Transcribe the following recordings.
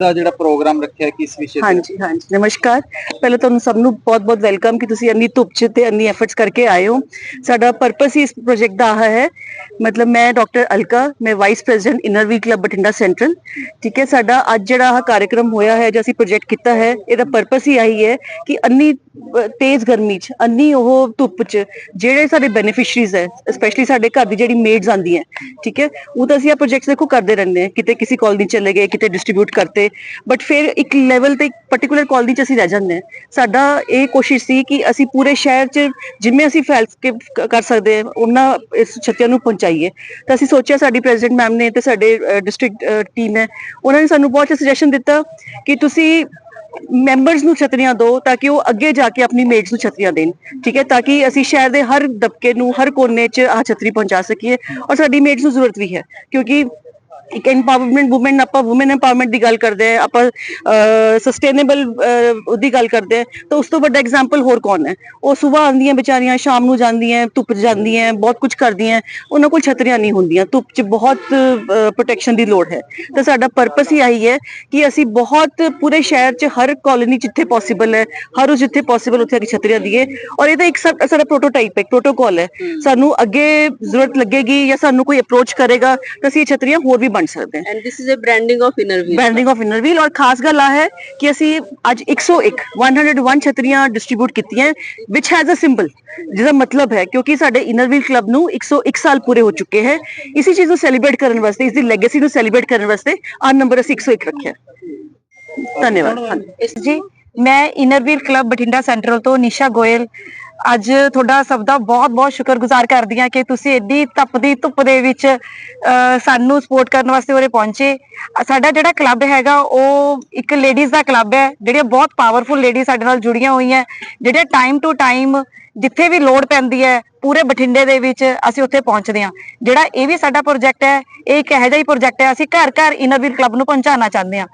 ਦਾ ਜਿਹੜਾ ਪ੍ਰੋਗਰਾਮ ਰੱਖਿਆ ਕਿਸ ਵਿਸ਼ੇ ਤੇ? ਹਾਂਜੀ ਹਾਂਜੀ। ਨਮਸਕਾਰ। ਪਹਿਲਾਂ ਤੁਹਾਨੂੰ ਸਭ ਨੂੰ ਬਹੁਤ-ਬਹੁਤ ਵੈਲਕਮ ਕਿ ਤੁਸੀਂ ਇੰਨੀ ਧੁੱਪ 'ਚ ਤੇ ਇੰਨੀ ਐਫਰਟਸ ਕਰਕੇ ਆਏ ਹੋ। ਸਾਡਾ ਪਰਪਸ ਹੀ ਇਸ ਪ੍ਰੋਜੈਕਟ ਦਾ ਆਹ ਹੈ। ਮਤਲਬ ਮੈਂ ਡਾਕਟਰ ਅਲਕਾ, ਮੈਂ vice president Inner Wheel club Bathinda central ਠੀਕ ਹੈ, ਸਾਡਾ ਅੱਜ ਜਿਹੜਾ ਆਹ ਕਾਰਜਕ੍ਰਮ ਹੋਇਆ ਹੈ, ਜੋ ਅਸੀਂ ਪ੍ਰੋਜੈਕਟ ਕੀਤਾ ਹੈ, ਇਹਦਾ ਪਰਪਸ ਹੀ ਆਹੀ ਹੈ ਕਿ ਅੰਨੀ ਤੇਜ਼ ਗਰਮੀ 'ਚ ਅੰਨੀ ਉਹ ਧੁੱਪ 'ਚ ਜਿਹੜੇ ਸਾਡੇ ਬੈਨੀਫੀਸ਼ੀਅਰੀਜ਼ ਹੈ ਸਪੈਸ਼ਲੀ ਸਾਡੇ ਘਰ ਦੀ ਜਿਹੜੀ ਮੇਡਸ ਆਂਦੀਆਂ ਠੀਕ ਹੈ, ਉਹ ਤਾਂ ਅਸੀਂ ਆ ਪ੍ਰੋਜੈਕਟਸ ਦੇਖੋ ਕਰਦੇ ਰਹਿੰਦੇ ਹਾਂ। ਕਿਤੇ ਕਿਸੇ ਕਾਲਨੀ ਚਲੇ ਗਏ, ਕਿਤੇ ਡਿਸਟ੍ਰੀਬਿਊਟ ਕਰਤੇ ਬਟ ਫਿਰ ਇੱਕ ਲੈਵਲ ਤੇ ਇੱਕ ਪਾਰਟਿਕੂਲਰ ਕਾਲਨੀ 'ਚ ਅਸੀਂ ਰਹਿ ਜਾਂਦੇ ਹਾਂ। ਸਾਡਾ ਇਹ ਕੋਸ਼ਿਸ਼ ਸੀ ਕਿ ਅਸੀਂ ਪੂਰੇ ਸ਼ਹਿਰ 'ਚ ਜਿੰਨੇ ਅਸੀਂ ਫੈਲ ਕੇ, ਕਰ ਸਕਦੇ ਹਾਂ, ਉਹਨਾਂ ਇਸ ਛੱਤਿਆਂ ਨੂੰ ਪਹੁੰਚਾਈਏ। ਤਾਂ ਅਸੀਂ ਸੋਚਿਆ ਸਾਡੀ ਪ੍ਰੈਜ਼ੀਡੈਂਟ ਮੈਮ ਨੇ ਤੇ ਸਾਡੇ ਡਿਸਟ੍ਰਿਕਟ ਟੀਮ ਹੈ, ਉਹਨਾਂ ਨੇ ਸਾਨੂੰ ਬਹੁਤ ਸੁਜੈਸ਼ਨ ਦਿੱਤਾ ਕਿ ਤੁਸੀਂ ਮੈਂਬਰਸ ਨੂੰ ਛਤਰੀਆਂ ਦਿਓ ਤਾਂ ਕਿ ਉਹ ਅੱਗੇ ਜਾ ਕੇ ਆਪਣੀ ਮੇਟਸ ਨੂੰ ਛਤਰੀਆਂ ਦੇਣ, ਠੀਕ ਹੈ? ਤਾਂ ਕਿ ਅਸੀਂ ਸ਼ਹਿਰ ਦੇ ਹਰ ਦਬਕੇ ਨੂੰ, ਹਰ ਕੋਨੇ 'ਚ ਆਹ ਛਤਰੀ ਪਹੁੰਚਾ ਸਕੀਏ। ਔਰ ਸਾਡੀ ਮੇਟਸ ਨੂੰ ਜ਼ਰੂਰਤ ਵੀ ਹੈ, ਕਿਉਂਕਿ ਇੱਕ ਐਮਪਾਵਰਮੈਂਟ ਔਮਨ ਆਪਾਂ ਔਮਨ ਐਮਪਾਵਰਮੈਂਟ ਦੀ ਗੱਲ ਕਰਦੇ ਆ ਆਪਾਂ ਸਸਟੇਨੇਬਲ ਉਹਦੀ ਗੱਲ ਕਰਦੇ ਆ ਤਾਂ ਉਸ ਤੋਂ ਵੱਡਾ ਐਗਜ਼ਾਮਪਲ ਹੋਰ ਕੌਣ ਹੈ? ਉਹ ਸਵੇਰ ਆਉਂਦੀਆਂ ਵਿਚਾਰੀਆਂ ਸ਼ਾਮ ਨੂੰ ਜਾਂਦੀਆਂ ਧੁੱਪ 'ਚ ਜਾਂਦੀਆਂ ਬਹੁਤ ਕੁਝ ਕਰਦੀਆਂ ਉਹਨਾਂ ਕੋਲ ਛਤਰੀਆਂ ਨਹੀਂ ਹੁੰਦੀਆਂ ਧੁੱਪ 'ਚ ਬਹੁਤ ਪ੍ਰੋਟੈਕਸ਼ਨ ਦੀ ਲੋੜ ਹੈ। ਤਾਂ ਸਾਡਾ ਪਰਪਸ ਹੀ ਆਹੀ ਹੈ ਕਿ ਅਸੀਂ ਬਹੁਤ ਪੂਰੇ ਸ਼ਹਿਰ 'ਚ ਹਰ ਕਾਲੋਨੀ ਜਿੱਥੇ ਪੋਸੀਬਲ ਹੈ ਹਰ ਉਸ ਜਿੱਥੇ ਪੋਸੀਬਲ ਉੱਥੇ ਕੇ ਛਤਰੀਆਂ ਦਈਏ ਔਰ ਇਹ ਤਾਂ ਇੱਕ ਸਾਡਾ ਪ੍ਰੋਟੋਟਾਈਪ ਹੈ ਪ੍ਰੋਟੋਕਾਲ ਹੈ। ਸਾਨੂੰ ਅੱਗੇ ਜ਼ਰੂਰਤ ਲੱਗੇਗੀ ਜਾਂ ਸਾਨੂੰ ਕੋਈ ਅਪਰੋਚ ਕਰੇਗਾ ਤਾਂ ਅਸੀਂ ਇਹ ਛਤਰੀਆਂ ਹੋਰ ਵੀ ਬਣ ਸਕਦੇ ਹਾਂ and this is a branding of inner wheel. Branding of Inner Wheel ਔਰ ਖਾਸ ਗੱਲ ਆ ਹੈ ਕਿ ਅਸੀਂ ਅੱਜ 101 101 ਛਤਰੀਆਂ ਡਿਸਟ੍ਰੀਬਿਊਟ ਕੀਤੀਆਂ ਵਿਚ ਹੈਜ਼ ਅ ਸਿੰਬਲ ਜਿਹਦਾ ਮਤਲਬ ਹੈ ਕਿਉਂਕਿ ਸਾਡੇ ਇਨਰ ਵੀਲ ਕਲੱਬ ਨੂੰ 101 ਸਾਲ ਪੂਰੇ ਹੋ ਚੁੱਕੇ ਹੈ ਇਸੇ ਚੀਜ਼ ਨੂੰ ਸੈਲੀਬ੍ਰੇਟ ਕਰਨ ਵਾਸਤੇ ਇਸ ਦੀ ਲੈਗੇਸੀ ਨੂੰ ਸੈਲੀਬ੍ਰੇਟ ਕਰਨ ਵਾਸਤੇ ਆ ਨੰਬਰ ਅਸੀਂ 101 ਰੱਖਿਆ ਧੰਨਵਾਦ ਹਾਂਜੀ। ਇਸ ਜੀ ਮੈਂ ਇਨਰਵੀਰ ਕਲੱਬ ਬਠਿੰਡਾ ਸੈਂਟਰਲ ਤੋਂ ਨਿਸ਼ਾ ਗੋਇਲ ਅੱਜ ਤੁਹਾਡਾ ਸਭ ਦਾ ਬਹੁਤ-ਬਹੁਤ ਸ਼ੁਕਰਗੁਜ਼ਾਰ ਕਰਦੀ ਹਾਂ ਕਿ ਤੁਸੀਂ ਏਡੀ ਤਪਦੀ ਧੁੱਪ ਦੇ ਵਿੱਚ ਅਹ, ਸਾਨੂੰ ਸਪੋਰਟ ਕਰਨ ਵਾਸਤੇ ਉਰੇ ਪਹੁੰਚੇ। ਸਾਡਾ ਜਿਹੜਾ ਕਲੱਬ ਹੈਗਾ ਉਹ ਇੱਕ ਲੇਡੀਜ਼ ਦਾ ਕਲੱਬ ਹੈ ਜਿਹੜੀਆਂ ਬਹੁਤ ਪਾਵਰਫੁਲ ਲੇਡੀ ਸਾਡੇ ਨਾਲ ਜੁੜੀਆਂ ਹੋਈਆਂ। ਜਿਹੜੇ ਟਾਈਮ ਟੂ ਟਾਈਮ ਜਿੱਥੇ ਵੀ ਲੋੜ ਪੈਂਦੀ ਹੈ ਪੂਰੇ ਬਠਿੰਡੇ ਦੇ ਵਿੱਚ ਅਸੀਂ ਉੱਥੇ ਪਹੁੰਚਦੇ ਹਾਂ। ਜਿਹੜਾ ਇਹ ਵੀ ਸਾਡਾ ਪ੍ਰੋਜੈਕਟ ਹੈ ਇਹ ਇੱਕ ਇਹੋ ਜਿਹਾ ਹੀ ਪ੍ਰੋਜੈਕਟ ਹੈ ਅਸੀਂ ਘਰ ਘਰ ਇਨਰਵੀਰ ਕਲੱਬ ਨੂੰ ਪਹੁੰਚਾਉਣਾ ਚਾਹੁੰਦੇ ਹਾਂ।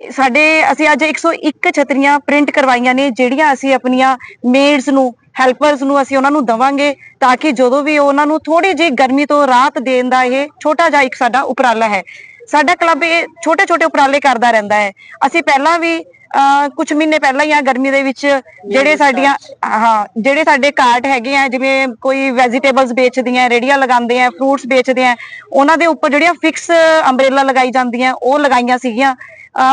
ਸਾਡੇ ਅਸੀਂ ਅੱਜ 101 ਛਤਰੀਆਂ ਪ੍ਰਿੰਟ ਕਰਵਾਈਆਂ ਨੇ ਜਿਹੜੀਆਂ ਅਸੀਂ ਆਪਣੀਆਂ ਮੇਡਸ ਨੂੰ ਹੈਲਪਰਸ ਨੂੰ ਅਸੀਂ ਉਹਨਾਂ ਨੂੰ ਦਵਾਂਗੇ ਤਾਂ ਕਿ ਜਦੋਂ ਵੀ ਉਹਨਾਂ ਨੂੰ ਥੋੜੀ ਜਿਹੀ ਗਰਮੀ ਤੋਂ ਰਾਹਤ ਦੇਣ ਦਾ ਇਹ ਛੋਟਾ ਜਿਹਾ ਇੱਕ ਸਾਡਾ ਉਪਰਾਲਾ ਹੈ। ਸਾਡਾ ਕਲੱਬ ਇਹ ਛੋਟੇ ਛੋਟੇ ਉਪਰਾਲੇ ਕਰਦਾ ਰਹਿੰਦਾ ਹੈ। ਅਸੀਂ ਪਹਿਲਾਂ ਵੀ ਕੁਝ ਮਹੀਨੇ ਪਹਿਲਾਂ ਹੀ ਆ ਗਰਮੀ ਦੇ ਵਿੱਚ ਜਿਹੜੇ ਸਾਡੀਆਂ ਹਾਂ ਜਿਹੜੇ ਸਾਡੇ ਕਾਰਟ ਹੈਗੇ ਆ ਜਿਵੇਂ ਕੋਈ ਵੈਜੀਟੇਬਲਸ ਵੇਚਦੀਆਂ ਰੇੜੀਆਂ ਲਗਾਉਂਦੇ ਆ ਫਰੂਟਸ ਵੇਚਦੇ ਆ ਉਹਨਾਂ ਦੇ ਉੱਪਰ ਜਿਹੜੀਆਂ ਫਿਕਸ ਅੰਬ੍ਰੇਲਾ ਲਗਾਈ ਜਾਂਦੀਆਂ ਉਹ ਲਗਾਈਆਂ ਸੀਗੀਆਂ।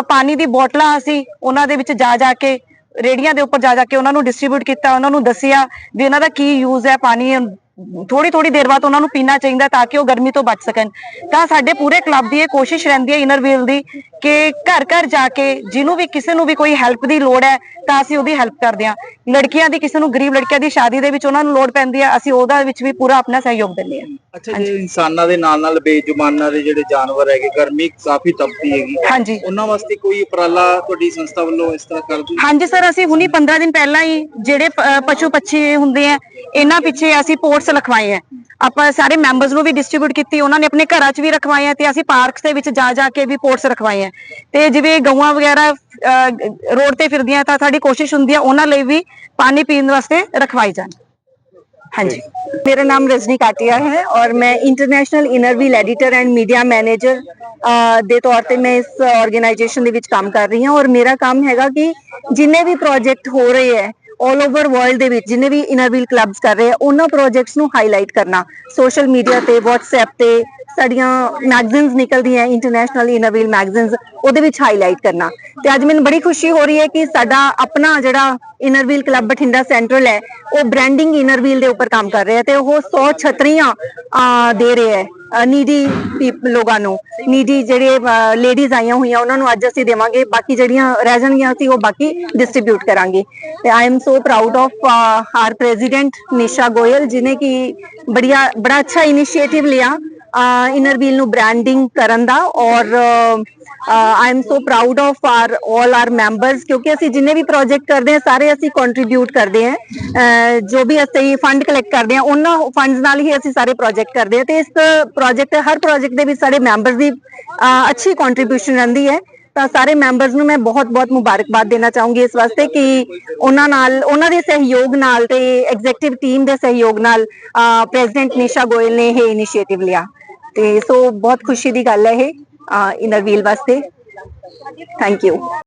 ਪਾਣੀ ਦੀ ਬੋਤਲਾਂ ਅਸੀਂ ਉਹਨਾਂ ਦੇ ਵਿੱਚ ਜਾ ਜਾ ਕੇ ਰੇੜੀਆਂ ਦੇ ਉੱਪਰ ਜਾ ਜਾ ਕੇ ਉਹਨਾਂ ਨੂੰ ਡਿਸਟ੍ਰੀਬਿਊਟ ਕੀਤਾ, ਉਹਨਾਂ ਨੂੰ ਦੱਸਿਆ ਵੀ ਇਹਨਾਂ ਦਾ ਕੀ ਯੂਜ਼ ਹੈ ਪਾਣੀ ਥੋੜੀ ਥੋੜੀ ਦੇਰ ਬਾਅਦ ਉਹਨਾਂ ਨੂੰ ਪੀਣਾ ਚਾਹੀਦਾ ਤਾਂ ਕਿ ਉਹ ਗਰਮੀ ਤੋਂ ਬਚ ਸਕਣ। ਤਾਂ ਸਾਡੇ ਪੂਰੇ ਕਲੱਬ ਦੀ ਇਹ ਕੋਸ਼ਿਸ਼ ਰਹਿੰਦੀ ਹੈ ਇਨਰ ਵੀਲ ਦੀ ਕਿ ਘਰ ਘਰ ਜਾ ਕੇ ਜਿਹਨੂੰ ਵੀ ਕਿਸੇ ਨੂੰ ਵੀ ਕੋਈ ਹੈਲਪ ਦੀ ਲੋੜ ਹੈ ਤਾਂ ਅਸੀਂ ਉਹਦੀ ਹੈਲਪ ਕਰਦੇ ਹਾਂ। ਲੜਕੀਆਂ ਦੀ ਕਿਸੇ ਨੂੰ ਗਰੀਬ ਲੜਕੀਆਂ ਦੀ ਸ਼ਾਦੀ ਦੇ ਵਿੱਚ ਉਹਨਾਂ ਨੂੰ ਲੋੜ ਪੈਂਦੀ ਹੈ ਅਸੀਂ ਉਹਦਾ ਵਿੱਚ ਵੀ ਪੂਰਾ ਆਪਣਾ ਸਹਿਯੋਗ ਦਿੰਦੇ ਹਾਂ। ਅੱਛਾ ਜੇ ਇਨਸਾਨਾਂ ਦੇ ਨਾਲ ਨਾਲ ਬੇਜੁਬਾਨਾਂ ਦੇ ਜਿਹੜੇ ਜਾਨਵਰ ਹੈਗੇ ਗਰਮੀ ਕਾਫੀ ਤਪਦੀ ਹੈਗੀ ਹਾਂਜੀ। ਉਹਨਾਂ ਵਾਸਤੇ ਕੋਈ ਉਪਰਾਲਾ ਤੁਹਾਡੀ ਸੰਸਥਾ ਵੱਲੋਂ ਇਸ ਤਰ੍ਹਾਂ ਕਰਦੀ ਹਾਂਜੀ ਸਰ ਅਸੀਂ ਹੁਣੀ 15 ਦਿਨ ਪਹਿਲਾਂ ਹੀ ਜਿਹੜੇ ਪਸ਼ੂ ਪੱਛੀ ਹੁੰਦੇ ਆ ਇਹਨਾਂ ਪਿੱਛੇ ਅਸੀਂ ਪੋਰਟਸ ਰਖਵਾਏ ਆ। ਆਪਾਂ ਸਾਰੇ ਮੈਂਬਰਸ ਨੂੰ ਵੀ ਡਿਸਟ੍ਰੀਬਿਊਟ ਕੀਤੀ ਉਹਨਾਂ ਨੇ ਆਪਣੇ ਘਰਾਂ 'ਚ ਵੀ ਰਖਵਾਏ ਆ ਤੇ ਅਸੀਂ ਪਾਰਕਸ ਦੇ ਵਿੱਚ ਜਾ ਜਾ ਕੇ ਵੀ ਪੋਰਟਸ ਰਖਵਾਏ ਆ। ਤੇ ਜਿਵੇਂ ਗਊਆਂ ਵਗੈਰਾ ਰੋਡ ਤੇ ਫਿਰਦੀਆਂ ਤਾਂ ਸਾਡੀ ਕੋਸ਼ਿਸ਼ ਹੁੰਦੀ ਆ ਉਹਨਾਂ ਲਈ ਵੀ ਪਾਣੀ ਪੀਣ ਵਾਸਤੇ ਰਖਵਾਈ ਜਾਣ ਹਾਂਜੀ मेरा नाम रजनी काटिया है और मैं international inner wheel editor and media manager ਦੇ ਤੌਰ ਤੇ ਮੈਂ ਇਸ ਆਰਗੇਨਾਈਜੇਸ਼ਨ ਦੇ ਵਿੱਚ ਕੰਮ ਕਰ ਰਹੀ ਹਾਂ ਔਰ ਮੇਰਾ ਕੰਮ ਹੈਗਾ ਕਿ ਜਿੰਨੇ ਵੀ ਪ੍ਰੋਜੈਕਟ ਹੋ ਰਹੇ ਹੈ 올 ਓਵਰ ਵਰਲਡ ਦੇ ਵਿੱਚ ਜਿੰਨੇ ਵੀ ਇਨਰ ਵੀਲ ਕਲੱਬਸ ਕਰ ਰਹੇ ਆ, ਉਹਨਾਂ ਪ੍ਰੋਜੈਕਟਸ ਨੂੰ ਹਾਈਲਾਈਟ ਕਰਨਾ। ਸੋਸ਼ਲ ਮੀਡੀਆ ਤੇ, WhatsApp ਤੇ, ਸਾਡੀਆਂ ਮੈਗਜ਼ੀਨਸ ਨਿਕਲਦੀਆਂ ਇੰਟਰਨੈਸ਼ਨਲ ਇਨਰ ਵੀਲ ਮੈਗਜ਼ੀਨਸ ਉਹਦੇ ਵਿੱਚ ਹਾਈਲਾਈਟ ਕਰਨਾ। ਤੇ ਅੱਜ ਮੈਨੂੰ ਬੜੀ ਖੁਸ਼ੀ ਹੋ ਰਹੀ ਹੈ ਕਿ ਸਾਡਾ ਆਪਣਾ ਜਿਹੜਾ Inner Wheel club Bathinda central ਹੈ, ਉਹ ਬ੍ਰਾਂਡਿੰਗ ਇਨਰ ਵੀਲ ਦੇ ਉੱਪਰ ਕੰਮ ਕਰ ਰਿਹਾ ਤੇ ਉਹ 100 ਛਤਰੀਆਂ ਦੇ ਰਿਹਾ ਹੈ। ਨੀਡੀ ਲੋਕਾਂ ਨੂੰ। ਨੀਡੀ ਜਿਹੜੇ ਲੇਡੀਜ਼ ਆਈਆਂ ਹੋਈਆਂ, ਉਹਨਾਂ ਨੂੰ ਅੱਜ ਅਸੀਂ ਦੇਵਾਂਗੇ। ਬਾਕੀ ਜਿਹੜੀਆਂ ਰਹਿ ਜਾਣਗੀਆਂ ਅਸੀਂ, ਉਹ ਬਾਕੀ ਡਿਸਟ੍ਰੀਬਿਊਟ ਕਰਾਂਗੇ। ਤੇ I am so proud of our president Nisha Goyal ਜਿਨੇ ਕਿ ਬੜੀਆ, ਬੜਾ ਅੱਛਾ ਇਨੀਸ਼ੀਏਟਿਵ ਲਿਆ ਇਨਰ ਵੀਲ ਨੂੰ ਬ੍ਰਾਂਡਿੰਗ ਕਰਨ ਦਾ। ਔਰ I am so proud of our 올 our members ਕਿਉਂਕਿ ਅਸੀਂ ਜਿੰਨੇ ਵੀ ਪ੍ਰੋਜੈਕਟ ਕਰਦੇ ਹਾਂ ਸਾਰੇ ਅਸੀਂ ਕੰਟਰੀਬਿਊਟ ਕਰਦੇ ਹਾਂ। ਅਹ, ਜੋ ਵੀ ਅਸੀਂ ਫੰਡ ਕਲੈਕਟ ਕਰਦੇ ਹਾਂ ਉਹਨਾਂ ਫੰਡਸ ਨਾਲ ਹੀ ਅਸੀਂ ਸਾਰੇ ਪ੍ਰੋਜੈਕਟ ਕਰਦੇ ਹਾਂ। ਤੇ ਇਸ ਪ੍ਰੋਜੈਕਟ ਹਰ ਪ੍ਰੋਜੈਕਟ ਦੇ ਵਿੱਚ ਸਾਡੇ ਮੈਂਬਰਸ ਦੀ uh, ਅੱਛੀ ਕੰਟਰੀਬਿਊਸ਼ਨ ਰਹਿੰਦੀ ਹੈ। ਤਾਂ ਸਾਰੇ ਮੈਂਬਰਸ ਨੂੰ ਮੈਂ ਬਹੁਤ-ਬਹੁਤ ਮੁਬਾਰਕਬਾਦ ਦੇਣਾ ਚਾਹੂੰਗੀ ਇਸ ਵਾਸਤੇ ਕਿ ਉਹਨਾਂ ਨਾਲ ਉਹਨਾਂ ਦੇ ਸਹਿਯੋਗ ਨਾਲ ਤੇ ਐਗਜ਼ੀਕਟਿਵ ਟੀਮ ਦੇ ਸਹਿਯੋਗ ਨਾਲ uh, ਪ੍ਰੈਜ਼ੀਡੈਂਟ ਨਿਸ਼ਾ ਗੋਇਲ ਨੇ ਇਹ ਇਨੀਸ਼ੀਏਟਿਵ ਲਿਆ। ਤੇ ਸੋ ਬਹੁਤ ਖੁਸ਼ੀ ਦੀ ਗੱਲ ਹੈ ਇਹ। ਇਨਰ ਵੀਲ ਵਾਸਤੇ। Thank you